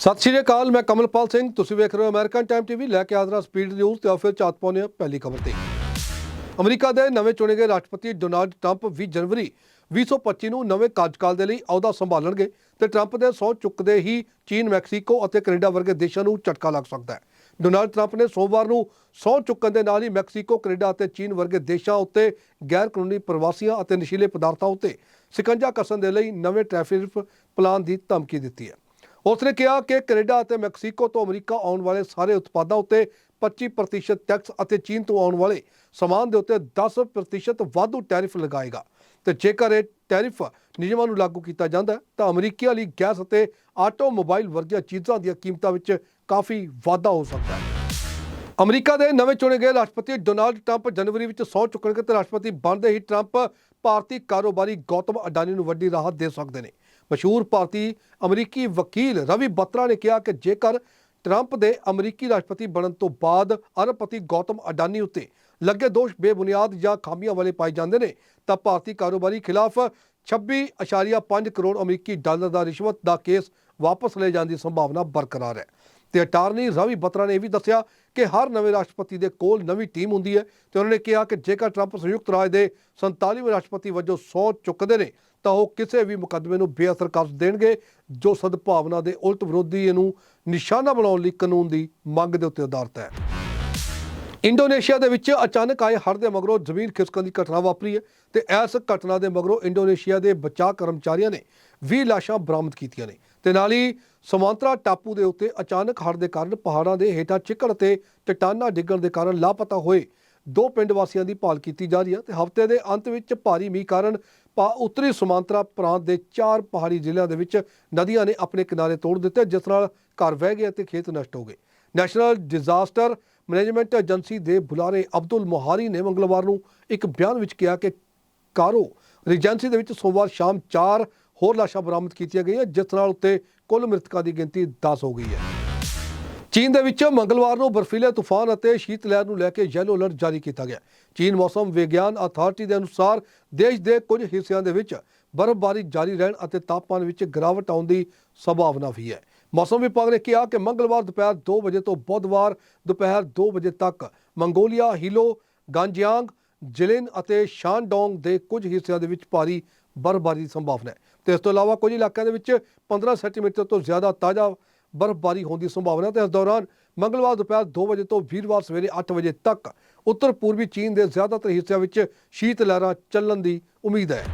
ਸਤਿ ਸ਼੍ਰੀ ਅਕਾਲ, ਮੈਂ ਕਮਲਪਾਲ ਸਿੰਘ। ਤੁਸੀਂ ਵੇਖ ਰਹੇ ਹੋ ਅਮਰੀਕਨ ਟਾਈਮ ਟੀਵੀ ਲੈ ਕੇ ਆਦਰਾ ਸਪੀਡ ਨਿਊਜ਼ ਤੇ ਫਿਰ ਚਾਤ ਪਾਉਂਦੇ ਹਾਂ ਪਹਿਲੀ ਖਬਰ ਤੇ। ਅਮਰੀਕਾ ਦੇ ਨਵੇਂ ਚੁਣੇ ਗਏ ਰਾਸ਼ਟਰਪਤੀ ਡੋਨਾਲਡ ਟਰੰਪ 20 ਜਨਵਰੀ 2025 ਨੂੰ ਨਵੇਂ ਕਾਰਜਕਾਲ ਦੇ ਲਈ ਅਹੁਦਾ ਸੰਭਾਲਣਗੇ ਤੇ ਟਰੰਪ ਦੇ ਸਹੁੰ ਚੁੱਕਦੇ ਹੀ ਚੀਨ, ਮੈਕਸੀਕੋ ਅਤੇ ਕੈਨੇਡਾ ਵਰਗੇ ਦੇਸ਼ਾਂ ਨੂੰ ਝਟਕਾ ਲੱਗ ਸਕਦਾ ਹੈ। ਡੋਨਾਲਡ ਟਰੰਪ ਨੇ ਸੋਮਵਾਰ ਨੂੰ ਸਹੁੰ ਚੁੱਕਣ ਦੇ ਨਾਲ ਹੀ ਮੈਕਸੀਕੋ, ਕੈਨੇਡਾ ਅਤੇ ਚੀਨ ਵਰਗੇ ਦੇਸ਼ਾਂ ਉੱਤੇ ਗੈਰ ਕਾਨੂੰਨੀ ਪ੍ਰਵਾਸੀਆਂ ਅਤੇ ਨਸ਼ੀਲੇ ਪਦਾਰਥਾਂ ਉੱਤੇ ਸਿਕੰਜਾ ਕੱਸਣ ਦੇ ਲਈ ਨਵੇਂ ਟ੍ਰੈਫਿਕ ਪਲਾਨ ਦੀ ਧਮਕੀ ਦਿੱਤੀ ਹੈ। ਉਸ ਨੇ ਕਿਹਾ ਕਿ ਕੈਨੇਡਾ ਅਤੇ ਮੈਕਸੀਕੋ ਤੋਂ ਅਮਰੀਕਾ ਆਉਣ ਵਾਲੇ ਸਾਰੇ ਉਤਪਾਦਾਂ ਉੱਤੇ 25% ਟੈਕਸ ਅਤੇ ਚੀਨ ਤੋਂ ਆਉਣ ਵਾਲੇ ਸਮਾਨ ਦੇ ਉੱਤੇ 10% ਵਾਧੂ ਟੈਰਿਫ ਲਗਾਏਗਾ। ਤੇ ਜੇਕਰ ਇਹ ਟੈਰਿਫ ਨਿਯਮਾਂ ਨੂੰ ਲਾਗੂ ਕੀਤਾ ਜਾਂਦਾ ਤਾਂ ਅਮਰੀਕੀਆਂ ਲਈ ਗੈਸ ਅਤੇ ਆਟੋਮੋਬਾਈਲ ਵਰਗੀਆਂ ਚੀਜ਼ਾਂ ਦੀਆਂ ਕੀਮਤਾਂ ਵਿੱਚ ਕਾਫੀ ਵਾਧਾ ਹੋ ਸਕਦਾ ਹੈ। ਅਮਰੀਕਾ ਦੇ ਨਵੇਂ ਚੁਣੇ ਗਏ ਰਾਸ਼ਟਰਪਤੀ ਡੋਨਾਲਡ ਟਰੰਪ ਜਨਵਰੀ ਵਿੱਚ ਸਹੁੰ ਚੁੱਕਣਗੇ ਤੇ ਰਾਸ਼ਟਰਪਤੀ ਬਣਦੇ ਹੀ ਟਰੰਪ ਭਾਰਤੀ ਕਾਰੋਬਾਰੀ ਗੌਤਮ ਅਡਾਨੀ ਨੂੰ ਵੱਡੀ ਰਾਹਤ ਦੇ ਸਕਦੇ ਨੇ। ਮਸ਼ਹੂਰ ਭਾਰਤੀ ਅਮਰੀਕੀ ਵਕੀਲ ਰਵੀ ਬੱਤਰਾ ਨੇ ਕਿਹਾ ਕਿ ਜੇਕਰ ਟਰੰਪ ਦੇ ਅਮਰੀਕੀ ਰਾਸ਼ਟਰਪਤੀ ਬਣਨ ਤੋਂ ਬਾਅਦ ਅਰਬਪਤੀ ਗੌਤਮ ਅਡਾਨੀ ਉੱਤੇ ਲੱਗੇ ਦੋਸ਼ ਬੇਬੁਨਿਆਦ ਜਾਂ ਖਾਮੀਆਂ ਵਾਲੇ ਪਾਏ ਜਾਂਦੇ ਨੇ, ਤਾਂ ਭਾਰਤੀ ਕਾਰੋਬਾਰੀ ਖਿਲਾਫ 26.5 ਕਰੋੜ ਅਮਰੀਕੀ ਡਾਲਰ ਦਾ ਰਿਸ਼ਵਤ ਦਾ ਕੇਸ ਵਾਪਸ ਲਏ ਜਾਣ ਦੀ ਸੰਭਾਵਨਾ ਬਰਕਰਾਰ ਹੈ। ਤੇ ਅਟਾਰਨੀ ਰਵੀ ਬਤਰਾ ਨੇ ਇਹ ਵੀ ਦੱਸਿਆ ਕਿ ਹਰ ਨਵੇਂ ਰਾਸ਼ਟਰਪਤੀ ਦੇ ਕੋਲ ਨਵੀਂ ਟੀਮ ਹੁੰਦੀ ਹੈ ਤੇ ਉਹਨਾਂ ਨੇ ਕਿਹਾ ਕਿ ਜੇਕਰ ਟਰੰਪ ਸੰਯੁਕਤ ਰਾਜ ਦੇ 47ਵੇਂ ਰਾਸ਼ਟਰਪਤੀ ਵਜੋਂ ਸਹੁੰ ਚੁੱਕਦੇ ਨੇ, ਤਾਂ ਉਹ ਕਿਸੇ ਵੀ ਮੁਕੱਦਮੇ ਨੂੰ ਬੇਅਸਰ ਕਰ ਦੇਣਗੇ, ਜੋ ਸਦਭਾਵਨਾ ਦੇ ਉਲਟ ਵਿਰੋਧੀ ਨੂੰ ਨਿਸ਼ਾਨਾ ਬਣਾਉਣ ਲਈ ਕਾਨੂੰਨ ਦੀ ਮੰਗ ਦੇ ਉੱਤੇ ਆਧਾਰਿਤ ਹੈ। ਇੰਡੋਨੇਸ਼ੀਆ ਦੇ ਵਿੱਚ ਅਚਾਨਕ ਆਏ ਹੜ੍ਹ ਦੇ ਮਗਰੋਂ ਜ਼ਮੀਨ ਖਿਸਕਣ ਦੀ ਘਟਨਾ ਵਾਪਰੀ ਹੈ ਤੇ ਇਸ ਘਟਨਾ ਦੇ ਮਗਰੋਂ ਇੰਡੋਨੇਸ਼ੀਆ ਦੇ ਬਚਾਅ ਕਰਮਚਾਰੀਆਂ ਨੇ 20 ਲਾਸ਼ਾਂ ਬਰਾਮਦ ਕੀਤੀਆਂ ਨੇ। ਤੇ ਨਾਲ ਹੀ ਸਮਾਂਤਰਾ ਟਾਪੂ ਦੇ ਉੱਤੇ ਅਚਾਨਕ ਹੜ੍ਹ ਦੇ ਕਾਰਨ ਪਹਾੜਾਂ ਦੇ ਹੇਠਾਂ ਚਿੱਕੜ ਤੇ ਚਟਾਨਾਂ ਡਿੱਗਣ ਦੇ ਕਾਰਨ ਲਾਪਤਾ ਹੋਏ ਦੋ ਪਿੰਡ ਵਾਸੀਆਂ ਦੀ ਭਾਲ ਕੀਤੀ ਜਾ ਰਹੀ ਹੈ ਤੇ ਹਫ਼ਤੇ ਦੇ ਅੰਤ ਵਿੱਚ ਭਾਰੀ ਮੀਂਹ ਕਾਰਨ ਪਾ ਉੱਤਰੀ ਸਮਾਂਤਰਾ ਪ੍ਰਾਂਤ ਦੇ ਚਾਰ ਪਹਾੜੀ ਜ਼ਿਲ੍ਹਿਆਂ ਦੇ ਵਿੱਚ ਨਦੀਆਂ ਨੇ ਆਪਣੇ ਕਿਨਾਰੇ ਤੋੜ ਦਿੱਤੇ, ਜਿਸ ਨਾਲ ਘਰ ਵਹਿ ਗਏ ਅਤੇ ਖੇਤ ਨਸ਼ਟ ਹੋ ਗਏ। ਨੈਸ਼ਨਲ ਡਿਜ਼ਾਸਟਰ ਮੈਨੇਜਮੈਂਟ ਏਜੰਸੀ ਦੇ ਬੁਲਾਰੇ ਅਬਦੁਲ ਮੁਹਾਰੀ ਨੇ ਮੰਗਲਵਾਰ ਨੂੰ ਇੱਕ ਬਿਆਨ ਵਿੱਚ ਕਿਹਾ ਕਿ ਕਾਰੋ ਰੀਜੈਂਸੀ ਦੇ ਵਿੱਚ ਸੋਮਵਾਰ ਸ਼ਾਮ 4 ਹੋਰ ਲਾਸ਼ਾਂ ਬਰਾਮਦ ਕੀਤੀਆਂ ਗਈਆਂ, ਜਿਸ ਨਾਲ ਉੱਤੇ ਕੁੱਲ ਮ੍ਰਿਤਕਾਂ ਦੀ ਗਿਣਤੀ 10 ਹੋ ਗਈ ਹੈ। ਚੀਨ ਦੇ ਵਿੱਚ ਮੰਗਲਵਾਰ ਨੂੰ ਬਰਫੀਲੇ ਤੂਫਾਨ ਅਤੇ ਸ਼ੀਤ ਲਹਿਰ ਨੂੰ ਲੈ ਕੇ ਯੈਲੋ ਅਲਰਟ ਜਾਰੀ ਕੀਤਾ ਗਿਆ। ਚੀਨ ਮੌਸਮ ਵਿਗਿਆਨ ਅਥਾਰਟੀ ਦੇ ਅਨੁਸਾਰ ਦੇਸ਼ ਦੇ ਕੁਝ ਹਿੱਸਿਆਂ ਦੇ ਵਿੱਚ ਬਰਫ਼ਬਾਰੀ ਜਾਰੀ ਰਹਿਣ ਅਤੇ ਤਾਪਮਾਨ ਵਿੱਚ ਗਿਰਾਵਟ ਆਉਣ ਦੀ ਸੰਭਾਵਨਾ ਵੀ ਹੈ। ਮੌਸਮ ਵਿਭਾਗ ਨੇ ਕਿਹਾ ਕਿ ਮੰਗਲਵਾਰ ਦੁਪਹਿਰ 2 ਵਜੇ ਤੋਂ ਬੁੱਧਵਾਰ ਦੁਪਹਿਰ 2 ਵਜੇ ਤੱਕ ਮੰਗੋਲੀਆ, ਹਿਲੋ, ਗਾਂਜਿਆਂਗ, ਜਿਲਿਨ ਅਤੇ ਸ਼ਾਨਡੋਂਗ ਦੇ ਕੁਝ ਹਿੱਸਿਆਂ ਦੇ ਵਿੱਚ ਭਾਰੀ ਬਰਫ਼ਬਾਰੀ ਦੀ ਸੰਭਾਵਨਾ ਹੈ। ਤੇ ਇਸ ਤੋਂ ਇਲਾਵਾ ਕੁਝ ਇਲਾਕਿਆਂ ਦੇ ਵਿੱਚ 15 ਸੈਂਟੀਮੀਟਰ ਤੋਂ ਜ਼ਿਆਦਾ ਤਾਜ਼ਾ ਬਰਫ਼ਬਾਰੀ ਹੋਣ ਦੀ ਸੰਭਾਵਨਾ ਹੈ ਤੇ ਇਸ ਦੌਰਾਨ ਮੰਗਲਵਾਰ ਦੁਪਹਿਰ 2 ਵਜੇ ਤੋਂ ਵੀਰਵਾਰ ਸਵੇਰੇ 8 ਵਜੇ ਤੱਕ ਉੱਤਰ ਪੂਰਬੀ ਚੀਨ ਦੇ ਜ਼ਿਆਦਾਤਰ ਹਿੱਸਿਆਂ ਵਿੱਚ ਸ਼ੀਤ ਲਹਿਰਾਂ ਚੱਲਣ ਦੀ ਉਮੀਦ ਹੈ।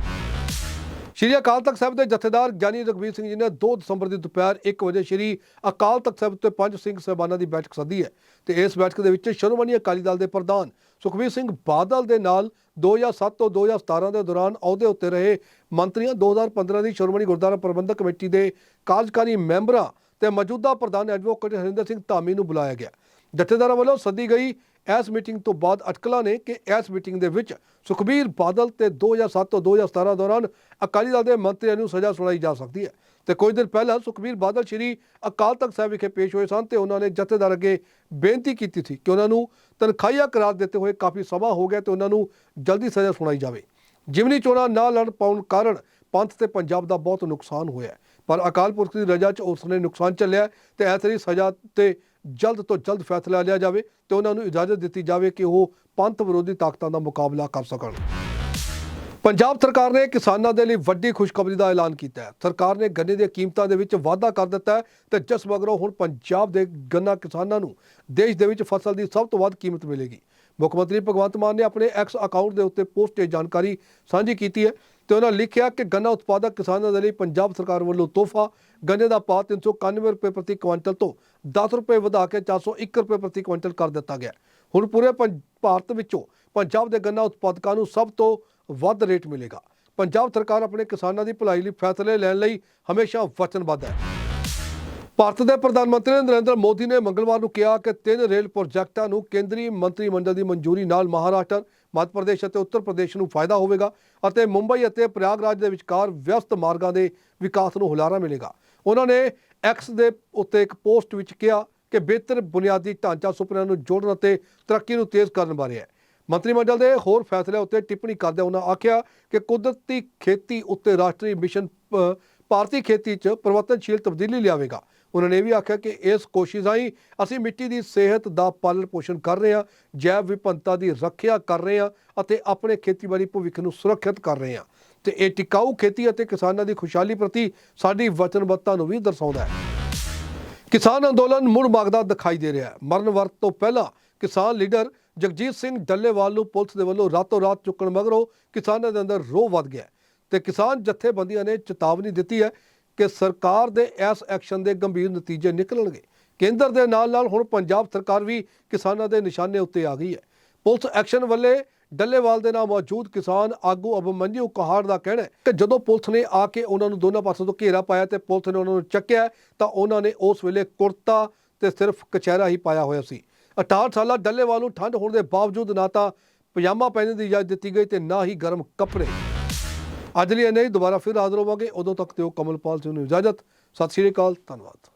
ਸ਼੍ਰੀ ਅਕਾਲ ਤਖਤ ਸਾਹਿਬ ਦੇ ਜਥੇਦਾਰ ਗਿਆਨੀ ਰਘਵੀਰ ਸਿੰਘ ਜੀ ਨੇ 2 ਦਸੰਬਰ ਦੀ ਦੁਪਹਿਰ 1 ਵਜੇ ਸ਼੍ਰੀ ਅਕਾਲ ਤਖਤ ਸਾਹਿਬ ਤੇ ਪੰਜ ਸਿੰਘ ਸਾਹਿਬਾਨਾਂ ਦੀ ਬੈਠਕ ਸੱਦੀ ਹੈ ਤੇ ਇਸ ਬੈਠਕ ਦੇ ਵਿੱਚ ਸ਼੍ਰੋਮਣੀ ਅਕਾਲੀ ਦਲ ਦੇ ਪ੍ਰਧਾਨ ਸੁਖਬੀਰ ਸਿੰਘ ਬਾਦਲ ਦੇ ਨਾਲ 2007 ਤੋਂ 2017 ਦੇ ਦੌਰਾਨ ਅਹੁਦੇ ਉੱਤੇ ਰਹੇ ਮੰਤਰੀਆਂ 2015 ਦੀ ਸ਼੍ਰੋਮਣੀ ਗੁਰਦੁਆਰਾ ਪ੍ਰਬੰਧਕ ਕਮੇਟੀ ਦੇ ਕਾਰਜਕਾਰੀ ਮੈਂਬਰਾਂ ਤੇ ਮੌਜੂਦਾ ਪ੍ਰਧਾਨ ਐਡਵੋਕੇਟ ਹਰਿੰਦਰ ਸਿੰਘ ਧਾਮੀ ਨੂੰ ਬੁਲਾਇਆ ਗਿਆ। ਜਥੇਦਾਰਾਂ ਵੱਲੋਂ ਸੱਦੀ ਗਈ ਇਸ ਮੀਟਿੰਗ ਤੋਂ ਬਾਅਦ ਅਟਕਲਾਂ ਨੇ ਕਿ ਇਸ ਮੀਟਿੰਗ ਦੇ ਵਿੱਚ ਸੁਖਬੀਰ ਬਾਦਲ ਤੇ 2007 ਤੋਂ 2017 ਦੌਰਾਨ ਅਕਾਲੀ ਦਲ ਦੇ ਮੰਤਰੀਆਂ ਨੂੰ ਸਜ਼ਾ ਸੁਣਾਈ ਜਾ ਸਕਦੀ ਹੈ। ਤੇ ਕੁਝ ਦਿਨ ਪਹਿਲਾਂ ਸੁਖਬੀਰ ਬਾਦਲ ਸ਼੍ਰੀ ਅਕਾਲ ਤਖਤ ਸਾਹਿਬ ਵਿਖੇ ਪੇਸ਼ ਹੋਏ ਸਨ ਤੇ ਉਹਨਾਂ ਨੇ ਜਥੇਦਾਰ ਅੱਗੇ ਬੇਨਤੀ ਕੀਤੀ ਸੀ ਕਿ ਉਹਨਾਂ ਨੂੰ ਤਨਖਾਹੀਆ ਕਰਾਰ ਦਿੱਤੇ ਹੋਏ ਕਾਫੀ ਸਮਾਂ ਹੋ ਗਿਆ ਤੇ ਉਹਨਾਂ ਨੂੰ ਜਲਦੀ ਸਜ਼ਾ ਸੁਣਾਈ ਜਾਵੇ। ਜਿਮਨੀ ਚੋਣਾਂ ਨਾ ਲੜ ਪਾਉਣ ਕਾਰਨ ਪੰਥ ਤੇ ਪੰਜਾਬ ਦਾ ਬਹੁਤ ਨੁਕਸਾਨ ਹੋਇਆ ਪਰ ਅਕਾਲ ਪੁਰਖ ਦੀ ਰਜਾ 'ਚ ਉਸ ਨੇ ਨੁਕਸਾਨ ਚੱਲਿਆ ਤੇ ਐਸੀ ਸਜ਼ਾ ਤੇ ਜਲਦ ਤੋਂ ਜਲਦ ਫੈਸਲਾ ਲਿਆ ਜਾਵੇ ਤੇ ਉਹਨਾਂ ਨੂੰ ਇਜਾਜ਼ਤ ਦਿੱਤੀ ਜਾਵੇ ਕਿ ਉਹ ਪੰਥ ਵਿਰੋਧੀ ਤਾਕਤਾਂ ਦਾ ਮੁਕਾਬਲਾ ਕਰ ਸਕਣ। ਪੰਜਾਬ ਸਰਕਾਰ ਨੇ ਕਿਸਾਨਾਂ ਦੇ ਲਈ ਵੱਡੀ ਖੁਸ਼ਖਬਰੀ ਦਾ ਐਲਾਨ ਕੀਤਾ ਹੈ। ਸਰਕਾਰ ਨੇ ਗੰਨੇ ਦੀਆਂ ਕੀਮਤਾਂ ਦੇ ਵਿੱਚ ਵਾਧਾ ਕਰ ਦਿੱਤਾ ਹੈ ਤੇ ਜਿਸ ਮਗਰੋਂ ਹੁਣ ਪੰਜਾਬ ਦੇ ਗੰਨਾ ਕਿਸਾਨਾਂ ਨੂੰ ਦੇਸ਼ ਦੇ ਵਿੱਚ ਫਸਲ ਦੀ ਸਭ ਤੋਂ ਵੱਧ ਕੀਮਤ ਮਿਲੇਗੀ। ਮੁੱਖ ਮੰਤਰੀ ਭਗਵੰਤ ਮਾਨ ਨੇ ਆਪਣੇ ਐਕਸ ਅਕਾਊਂਟ ਦੇ ਉੱਤੇ ਪੋਸਟ ਇਹ ਜਾਣਕਾਰੀ ਸਾਂਝੀ ਕੀਤੀ ਹੈ ਤੇ ਉਹਨਾਂ ਲਿਖਿਆ ਕਿ ਗੰਨਾ ਉਤਪਾਦਕ ਕਿਸਾਨਾਂ ਦੇ ਲਈ ਪੰਜਾਬ ਸਰਕਾਰ ਵੱਲੋਂ ਤੋਹਫਾ, ਗੰਨੇ ਦਾ ਭਾਅ 391 ਰੁਪਏ ਪ੍ਰਤੀ ਕੁਇੰਟਲ ਤੋਂ 10 ਰੁਪਏ ਵਧਾ ਕੇ 401 ਰੁਪਏ ਪ੍ਰਤੀ ਕੁਇੰਟਲ ਕਰ ਦਿੱਤਾ ਗਿਆ। ਹੁਣ ਪੂਰੇ ਪੰ- ਭਾਰਤ ਵਿੱਚੋਂ ਪੰਜਾਬ ਦੇ ਗੰਨਾ ਉਤਪਾਦਕਾਂ ਨੂੰ ਸਭ ਤੋਂ ਵੱਧ ਰੇਟ ਮਿਲੇਗਾ। ਪੰਜਾਬ ਸਰਕਾਰ ਆਪਣੇ ਕਿਸਾਨਾਂ ਦੀ ਭਲਾਈ ਲਈ ਫੈਸਲੇ ਲੈਣ ਲਈ ਹਮੇਸ਼ਾ ਵਚਨਬੱਧ ਹੈ। ਭਾਰਤ ਦੇ ਪ੍ਰਧਾਨ ਮੰਤਰੀ ਨਰਿੰਦਰ ਮੋਦੀ ਨੇ ਮੰਗਲਵਾਰ ਨੂੰ ਕਿਹਾ ਕਿ ਤਿੰਨ ਰੇਲ ਪ੍ਰੋਜੈਕਟਾਂ ਨੂੰ ਕੇਂਦਰੀ ਮੰਤਰੀ ਮੰਡਲ ਦੀ ਮਨਜ਼ੂਰੀ ਨਾਲ ਮਹਾਰਾਸ਼ਟਰ ਮੱਧ ਪ੍ਰਦੇਸ਼ ਅਤੇ ਉੱਤਰ ਪ੍ਰਦੇਸ਼ ਨੂੰ ਫਾਇਦਾ ਹੋਵੇਗਾ ਅਤੇ ਮੁੰਬਈ ਅਤੇ ਪ੍ਰਯਾਗਰਾਜ ਦੇ ਵਿਚਕਾਰ ਵਿਅਸਤ ਮਾਰਗਾਂ ਦੇ ਵਿਕਾਸ ਨੂੰ ਹੁਲਾਰਾ ਮਿਲੇਗਾ। ਉਹਨਾਂ ਨੇ ਐਕਸ ਦੇ ਉੱਤੇ ਇੱਕ ਪੋਸਟ ਵਿੱਚ ਕਿਹਾ ਕਿ ਬਿਹਤਰ ਬੁਨਿਆਦੀ ਢਾਂਚਾ ਸੁਪਨਿਆਂ ਨੂੰ ਜੋੜਨ ਅਤੇ ਤਰੱਕੀ ਨੂੰ ਤੇਜ਼ ਕਰਨ ਬਾਰੇ ਹੈ। ਮੰਤਰੀ ਮੰਡਲ ਦੇ ਹੋਰ ਫੈਸਲਿਆਂ ਉੱਤੇ ਟਿੱਪਣੀ ਕਰਦਿਆਂ ਉਹਨਾਂ ਆਖਿਆ ਕਿ ਕੁਦਰਤੀ ਖੇਤੀ ਉੱਤੇ ਰਾਸ਼ਟਰੀ ਮਿਸ਼ਨ ਭਾਰਤੀ ਖੇਤੀ 'ਚ ਪਰਿਵਰਤਨਸ਼ੀਲ ਤਬਦੀਲੀ ਲਿਆਵੇਗਾ। ਉਹਨਾਂ ਨੇ ਇਹ ਵੀ ਆਖਿਆ ਕਿ ਇਸ ਕੋਸ਼ਿਸ਼ ਰਾਹੀਂ ਅਸੀਂ ਮਿੱਟੀ ਦੀ ਸਿਹਤ ਦਾ ਪਾਲਣ ਪੋਸ਼ਣ ਕਰ ਰਹੇ ਹਾਂ, ਜੈਵ ਵਿਭਿੰਨਤਾ ਦੀ ਰੱਖਿਆ ਕਰ ਰਹੇ ਹਾਂ ਅਤੇ ਆਪਣੇ ਖੇਤੀਬਾੜੀ ਭਵਿੱਖ ਨੂੰ ਸੁਰੱਖਿਅਤ ਕਰ ਰਹੇ ਹਾਂ। ਤੇ ਇਹ ਟਿਕਾਊ ਖੇਤੀ ਅਤੇ ਕਿਸਾਨਾਂ ਦੀ ਖੁਸ਼ਹਾਲੀ ਪ੍ਰਤੀ ਸਾਡੀ ਵਚਨਬੱਧਤਾ ਨੂੰ ਵੀ ਦਰਸਾਉਂਦਾ ਹੈ। ਕਿਸਾਨ ਅੰਦੋਲਨ ਮੁੜ ਮੰਗਦਾ ਦਿਖਾਈ ਦੇ ਰਿਹਾ ਹੈ। ਮਰਨ ਵਰਤ ਤੋਂ ਪਹਿਲਾਂ ਕਿਸਾਨ ਲੀਡਰ ਜਗਜੀਤ ਸਿੰਘ ਡੱਲੇਵਾਲ ਨੂੰ ਪੁਲਿਸ ਦੇ ਵੱਲੋਂ ਰਾਤੋਂ ਰਾਤ ਚੁੱਕਣ ਮਗਰੋਂ ਕਿਸਾਨਾਂ ਦੇ ਅੰਦਰ ਰੋਹ ਵੱਧ ਗਿਆ ਹੈ ਤੇ ਕਿਸਾਨ ਜਥੇਬੰਦੀਆਂ ਨੇ ਚੇਤਾਵਨੀ ਦਿੱਤੀ ਹੈ ਕਿ ਸਰਕਾਰ ਦੇ ਇਸ ਐਕਸ਼ਨ ਦੇ ਗੰਭੀਰ ਨਤੀਜੇ ਨਿਕਲਣਗੇ। ਕੇਂਦਰ ਦੇ ਨਾਲ ਨਾਲ ਹੁਣ ਪੰਜਾਬ ਸਰਕਾਰ ਵੀ ਕਿਸਾਨਾਂ ਦੇ ਨਿਸ਼ਾਨੇ ਉੱਤੇ ਆ ਗਈ ਹੈ। ਪੁਲਿਸ ਐਕਸ਼ਨ ਵੱਲੇ ਡੱਲੇਵਾਲ ਦੇ ਨਾਲ ਮੌਜੂਦ ਕਿਸਾਨ ਆਗੂ ਅਬਮਨਜੂ ਕਹਾੜ ਦਾ ਕਹਿਣਾ ਹੈ ਕਿ ਜਦੋਂ ਪੁਲਿਸ ਨੇ ਆ ਕੇ ਉਹਨਾਂ ਨੂੰ ਦੋਨਾਂ ਪਾਸੋਂ ਤੋਂ ਘੇਰਾ ਪਾਇਆ ਤੇ ਪੁਲਿਸ ਨੇ ਉਹਨਾਂ ਨੂੰ ਚੱਕਿਆ, ਤਾਂ ਉਹਨਾਂ ਨੇ ਉਸ ਵੇਲੇ ਕੁਰਤਾ ਤੇ ਸਿਰਫ ਕਚਹਿਰਾ ਹੀ ਪਾਇਆ ਹੋਇਆ ਸੀ। 68 ਸਾਲਾ ਡੱਲੇਵਾਲ ਨੂੰ ਠੰਡ ਹੋਣ ਦੇ ਬਾਵਜੂਦ ਨਾ ਤਾਂ ਪਜਾਮਾ ਪਹਿਨਣ ਦੀ ਇਜਾਜ਼ਤ ਦਿੱਤੀ ਗਈ ਤੇ ਨਾ ਹੀ ਗਰਮ ਕੱਪੜੇ। ਅੱਜ ਲਈ ਨਹੀਂ ਦੁਬਾਰਾ ਫਿਰ ਹਾਜ਼ਰ ਹੋਵਾਂਗੇ। ਉਦੋਂ ਤੱਕ ਦਿਓ ਕਮਲਪਾਲ ਸਿੰਘ ਨੂੰ ਇਜਾਜ਼ਤ। ਸਤਿ ਸ਼੍ਰੀ ਅਕਾਲ। ਧੰਨਵਾਦ।